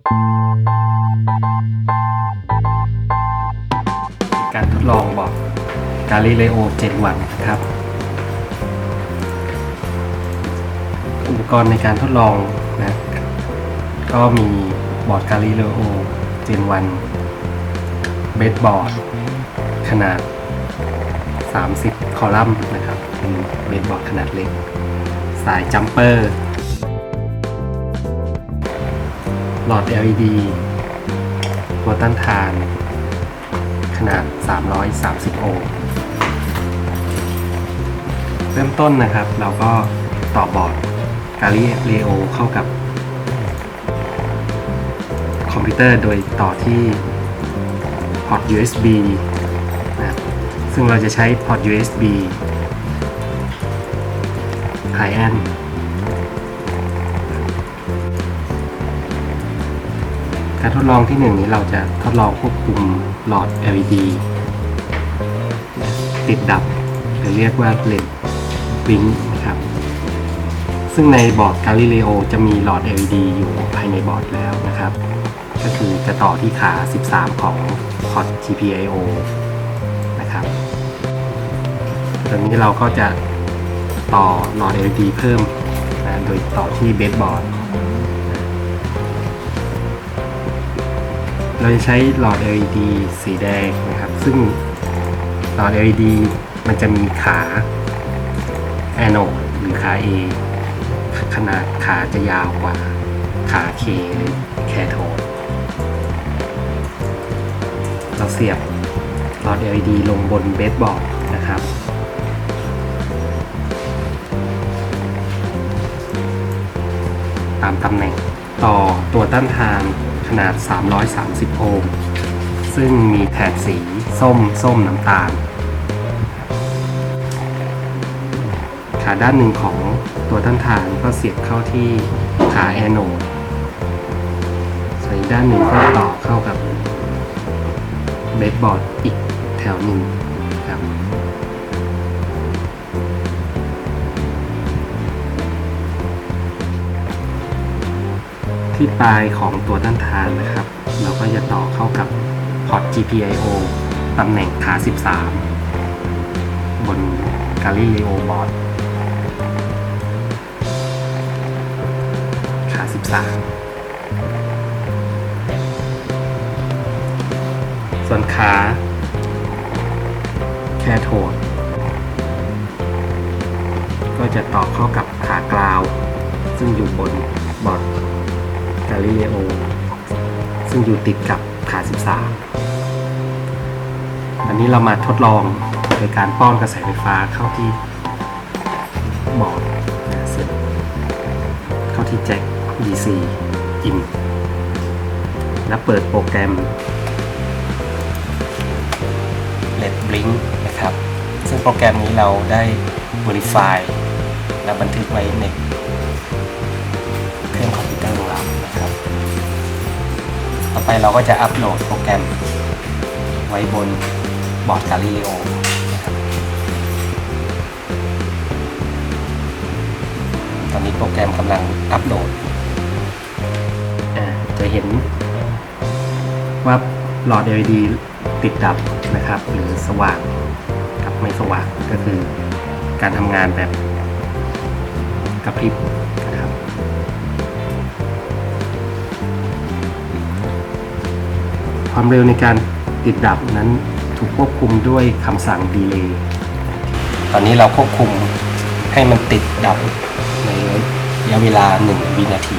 การทดลองบอกกาลิเลโอ 7 วันนะครับ อุปกรณ์ในการทดลองนะก็มีบอร์ดกาลิเลโอเจนวันเบสบอร์ดขนาด 30 คอลัมน์นะครับเป็นเบสบอร์ดขนาดเล็ก สายจัมเปอร์ หลอด LED ตัวต้านทาน ขนาด 330 โอห์มเริ่มต้นนะครับ เราก็ต่อบอร์ดกาลิเลโอเข้ากับ คอมพิวเตอร์โดยต่อที่พอร์ต USB นะครับซึ่งเราจะใช้พอร์ต USB high end การทดลองที่หนึ่งนี้เราจะทดลองควบคุมหลอด LED ติดดับหรือเรียกว่า LED วิงนะครับ ซึ่งในบอร์ด Galileo จะมีหลอด LED อยู่ภายในบอร์ดแล้วนะครับ ก็คือจะต่อที่ขา 13 ของพอร์ต GPIO นะครับ ตอนนี้เราก็จะต่อหลอด LED เพิ่มนะโดยต่อที่เบสบอร์ด เราจะใช้หลอด LED สีแดงนะครับ ซึ่งหลอด LED มันจะมีขาแอนโดหรือขา A ขนาดขาจะยาวกว่าขา K หรือแคโทดเราเสียบหลอด LED ลงบนเบสบอร์ดนะครับตามตำแหน่งต่อตัวต้านทาน ขนาด 330 โอห์ม ซึ่งมีแถบสีส้มส้มน้ำตาล ขาด้านหนึ่งของตัวต้านทานก็เสียบเข้าที่ขาแอนโนดส่วนอีกด้านหนึ่งก็ต่อเข้ากับเบสบอร์ดอีกแถวหนึ่งครับ ที่ปลายของตัวต้านทานนะครับ เราก็จะต่อเข้ากับพอร์ต GPIO ตำแหน่งขา 13 บน Galileo board ขา 13 ส่วนขาแคโทดก็จะต่อเข้ากับขากราว ซึ่งอยู่บนบอร์ด กาลิเลโอ ซึ่งอยู่ติดกับขา 13 อันนี้เรามาทดลองโดยการป้อนกระแสไฟฟ้าเข้าที่บอร์ดนะเสร็จเข้าที่แจ็ค DC in และเปิดโปรแกรม Let Blink นะครับ ซึ่งโปรแกรมนี้เราได้ Verify และบันทึกไว้ใน ไปเราก็จะอัปโหลดโปรแกรม ไว้บนบอร์ด Galileo นะครับตอนนี้โปรแกรมกำลังอัปโหลด จะเห็นว่าหลอด LED ติดดับนะครับ หรือสว่างกับไม่สว่างก็คือการทำงานแบบกระพริบ ความเร็วในการติดดับนั้นถูกควบคุมด้วยคำสั่งดีเลย์ตอนนี้เราควบคุมให้มันติดดับในระยะเวลา 1 วินาที